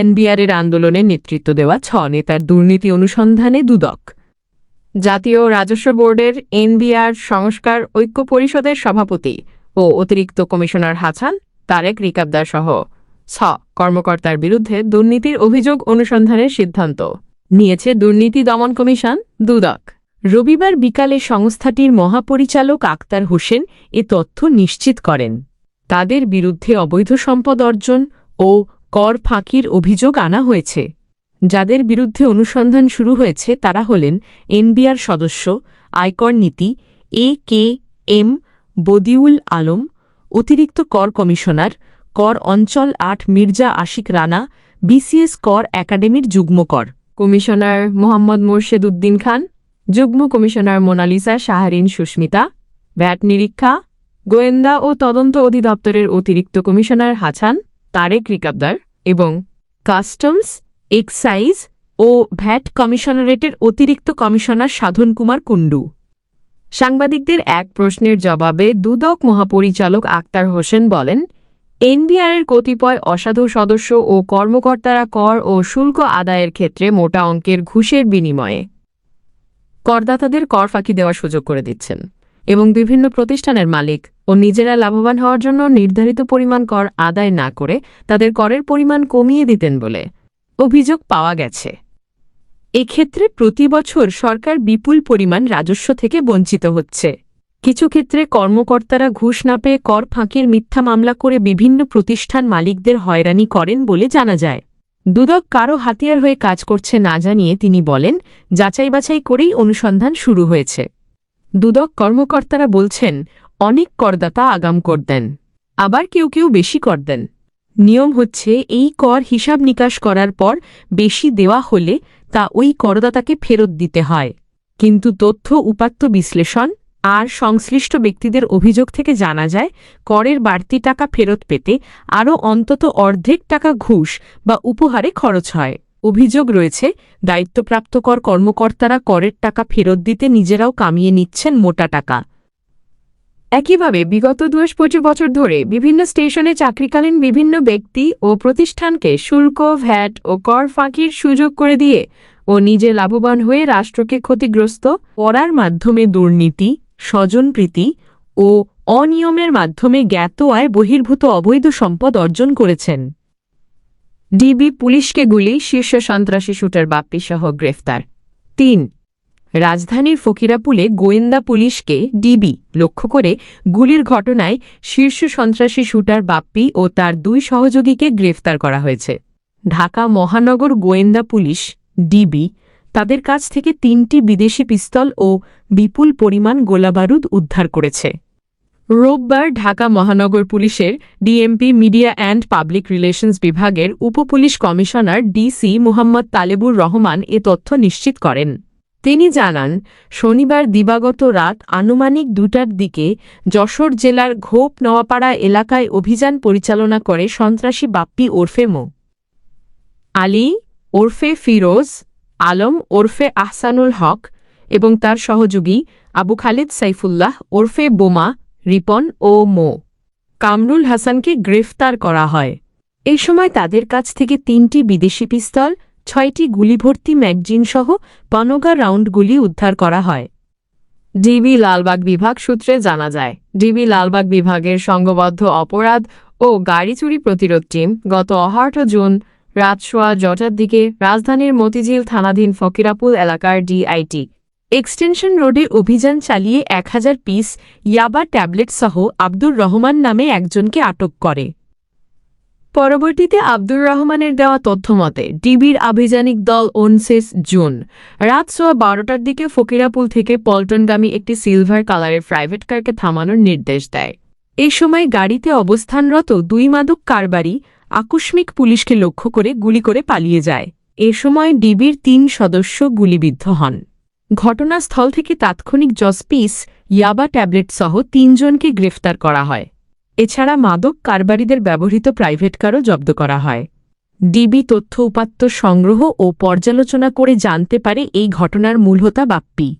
এনবিআরের আন্দোলনে নেতৃত্ব দেওয়া ছ নেতার দুর্নীতি অনুসন্ধানে দুদক। জাতীয় রাজস্ব বোর্ডের এনবিআর সংস্কার ঐক্য পরিষদের সভাপতি ও অতিরিক্ত কমিশনার হাসান তারেক রিকাবদার সহ ছ কর্মকর্তার বিরুদ্ধে দুর্নীতির অভিযোগ অনুসন্ধানের সিদ্ধান্ত নিয়েছে দুর্নীতি দমন কমিশন, দুদক। রবিবার বিকালে সংস্থাটির মহাপরিচালক আক্তার হোসেন এ তথ্য নিশ্চিত করেন। তাদের বিরুদ্ধে অবৈধ সম্পদ অর্জন ও কর ফাঁকির অভিযোগ আনা হয়েছে। যাদের বিরুদ্ধে অনুসন্ধান শুরু হয়েছে তারা হলেন এনবিআর সদস্য, আয়কর নীতি, A K M, Badiul Alam, অতিরিক্ত কর কমিশনার, কর অঞ্চল আট মির্জা আশিক রানা, বিসিএস কর একাডেমির যুগ্ম কর। কমিশনার মোহাম্মদ মোর্শেদ উদ্দিন খান, যুগ্ম কমিশনার মোনালিসা শাহরিন সুস্মিতা, ভ্যাট নিরীক্ষা, গোয়েন্দা ও তদন্ত অধিদপ্তরের অতিরিক্ত কমিশনার হাছান তারেক রিকাবদার এবং কাস্টমস, এক্সাইজ ও ভ্যাট কমিশনারেটের অতিরিক্ত কমিশনার সাধন কুমার কুণ্ডু। সাংবাদিকদের এক প্রশ্নের জবাবে দুদক মহাপরিচালক আক্তার হোসেন বলেন, এনবিআরের কতিপয় অসাধু সদস্য ও কর্মকর্তারা কর ও শুল্ক আদায়ের ক্ষেত্রে মোটা অঙ্কের ঘুষের বিনিময়ে করদাতাদের কর ফাঁকি দেওয়ার সুযোগ করে দিচ্ছেন। এবং বিভিন্ন প্রতিষ্ঠানের মালিক ও নিজেরা লাভবান হওয়ার জন্য নির্ধারিত পরিমাণ কর আদায় না করে তাদের করের পরিমাণ কমিয়ে দিতেন বলে অভিযোগ পাওয়া গেছে। এক্ষেত্রে প্রতি বছর সরকার বিপুল পরিমাণ রাজস্ব থেকে বঞ্চিত হচ্ছে। কিছু ক্ষেত্রে কর্মকর্তারা ঘুষ না পেয়ে কর ফাঁকির মিথ্যা মামলা করে বিভিন্ন প্রতিষ্ঠান মালিকদের হয়রানি করেন বলে জানা যায়। দুদক কারও হাতিয়ার হয়ে কাজ করছে না জানিয়ে তিনি বলেন যাচাই বাছাই করেই অনুসন্ধান শুরু হয়েছে। দুদক কর্মকর্তারা বলছেন, অনেক করদাতা আগাম কর দেন আবার কেউ কেউ বেশি কর দেন নিয়ম হচ্ছে, এই কর হিসাব নিকাশ করার পর বেশি দেওয়া হলে তা ওই করদাতাকে ফেরত দিতে হয়। কিন্তু তথ্য উপাত্ত বিশ্লেষণ আর সংশ্লিষ্ট ব্যক্তিদের অভিযোগ থেকে জানা যায়, করের বাড়তি টাকা ফেরত পেতে আরও অন্তত অর্ধেক টাকা ঘুষ বা উপহারে খরচ হয়। অভিযোগ রয়েছে দায়িত্বপ্রাপ্ত কর কর্মকর্তারা করের টাকা ফেরত দিতে নিজেরাও কামিয়ে নিচ্ছেন মোটা টাকা। একইভাবে, বিগত দুয়েশ পঁচিশ বছর ধরে বিভিন্ন স্টেশনে চাকরিকালীন বিভিন্ন ব্যক্তি ও প্রতিষ্ঠানকে শুল্ক, ভ্যাট ও কর ফাঁকির সুযোগ করে দিয়ে ও নিজে লাভবান হয়ে রাষ্ট্রকে ক্ষতিগ্রস্ত করার মাধ্যমে দুর্নীতি, স্বজনপ্রীতি ও অনিয়মের মাধ্যমে জ্ঞাত আয় বহির্ভূত অবৈধ সম্পদ অর্জন করেছেন। ডিবি পুলিশকে গুলি, শীর্ষ সন্ত্রাসী শুটার বাপ্পিসহ গ্রেফতার। তিন, রাজধানীর ফকিরাপুলে গোয়েন্দা পুলিশকে ডিবি লক্ষ্য করে গুলির ঘটনায় শীর্ষ সন্ত্রাসী শুটার বাপ্পি ও তার দুই সহযোগীকে গ্রেফতার করা হয়েছে। ঢাকা মহানগর গোয়েন্দা পুলিশ, ডিবি, তাদের কাছ থেকে তিনটি বিদেশি পিস্তল ও বিপুল পরিমাণ গোলাবারুদ উদ্ধার করেছে। রোববার ঢাকা মহানগর পুলিশের DMP media and public relations বিভাগের উপপুলিশ কমিশনার ডিসি মোহাম্মদ তালেবুর রহমান এ তথ্য নিশ্চিত করেন। তিনি জানান, শনিবার দিবাগত রাত আনুমানিক দুটার দিকে যশোর জেলার ঘোপ নওয়াপাড়া এলাকায় অভিযান পরিচালনা করে সন্ত্রাসী বাপ্পি ওরফে মো। আলী, ওরফে ফিরোজ, আলম, ওরফে আহসানুল হক এবং তার সহযোগী আবু খালিদ সাইফুল্লাহ, ওরফে বোমা রিপন ও মো। কামরুল হাসানকে গ্রেফতার করা হয়। এই সময় তাদের কাছ থেকে তিনটি বিদেশি পিস্তল, ছয়টি গুলিভর্তি ম্যাগজিনসহ পনগা রাউন্ডগুলি উদ্ধার করা হয়। ডিবি লালবাগ বিভাগ সূত্রে জানা যায়, ডিবি লালবাগ বিভাগের সংঘবদ্ধ অপরাধ ও গাড়ি চুরি প্রতিরোধ টিম গত অহার্ট জুন রাত সোয়া জটার দিকে রাজধানীর মতিঝিল থানাধীন ফকিরাপুল এলাকার ডিআইটি এক্সটেনশন রোডে অভিযান চালিয়ে এক হাজার পিস ইয়াবা ট্যাবলেট সহ আব্দুর রহমান নামে একজনকে আটক করে। পরবর্তীতে আব্দুর রহমানের দেওয়া তথ্যমতে ডিবির আভিযানিক দল ওনসেস জুন রাত সোয়া বারোটার দিকে ফকিরাপুল থেকে পল্টনগামী একটি সিলভার কালারের প্রাইভেট কারকে থামানোর নির্দেশ দেয়। এ সময় গাড়িতে অবস্থানরত দুই মাদক কারবারি আকস্মিক পুলিশকে লক্ষ্য করে গুলি করে পালিয়ে যায়। এ সময় ডিবির তিন সদস্য গুলিবিদ্ধ হন। ঘটনাস্থল থেকে তাৎক্ষণিক জসপিস ইয়াবা ট্যাবলেট সহ তিনজনকে গ্রেফতার করা হয়। এছাড়া মাদক কারবারিদের ব্যবহৃত প্রাইভেট কারও জব্দ করা হয়। ডিবি তথ্য উপাত্ত সংগ্রহ ও পর্যালোচনা করে জানতে পারে এই ঘটনার মূলহতা বাপ্পি।